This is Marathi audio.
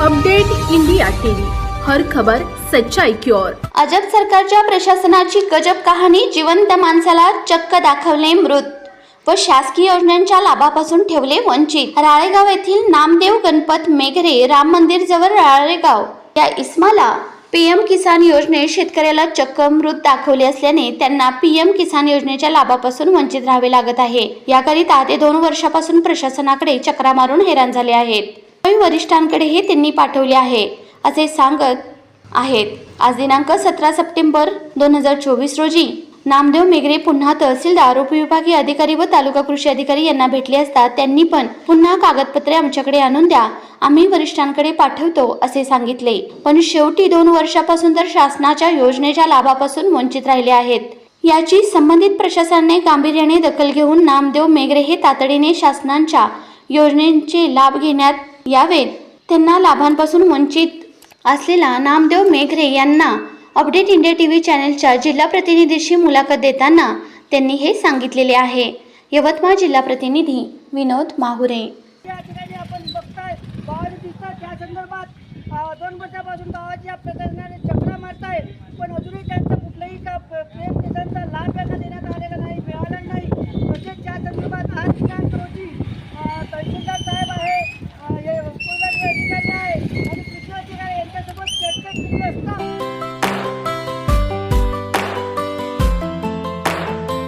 Update India TV. हर खबर सच्चाई की ओर. अजब सरकारच्या प्रशासनाची गजब कहाणी जिवंत माणसाला चक्क दाखवले मृत. व शासकीय योजनांच्या लाभापासून ठेवले वंचित. राळेगाव येथील नामदेव गणपत मेघरे राम मंदिर जवळ राळेगाव. या इस्माला पीएम किसान योजनेत शेतकऱ्याला चक्क मृत दाखवले असल्याने त्यांना पीएम किसान योजनेच्या लाभापासून वंचित राहावे लागत आहे. याकरिता ते दोन वर्षापासून प्रशासनाकडे चक्रा मारून हैराण झाले आहेत. वरिष्ठांकडेही त्यांनी पाठवले आहे असे सांगत आहेत. आज दिनांक सतरा सप्टेंबर दोन हजार चोवीस रोजी नामदेव मेघरे पुन्हा तहसीलदार उपविभागीय अधिकारी व तालुका कृषी अधिकारी यांना भेटले असता त्यांनी पण पुन्हा कागदपत्रे आमच्याकडे आणून द्या आम्ही वरिष्ठांकडे पाठवतो असे सांगितले. पण शेवटी दोन वर्षापासून तर शासनाच्या योजनेच्या लाभापासून वंचित राहिले आहेत. याची संबंधित प्रशासनाने गांभीर्याने दखल घेऊन नामदेव मेघरे हे तातडीने शासनाच्या योजनेचे लाभ घेण्यात यावेत. त्यांना लाभांपासून वंचित असलेला नामदेव मेघरे यांना अपडेट इंडिया टी व्ही चॅनेलच्या जिल्हा प्रतिनिधीशी मुलाखत देताना त्यांनी हे सांगितलेले आहे. यवतमाळ जिल्हा प्रतिनिधी विनोद माहुरे. या ठिकाणी आपण बघताय गावाने दिसतात त्या संदर्भात दोन वर्षापासून गावाच्या या प्रकरणाने Yes.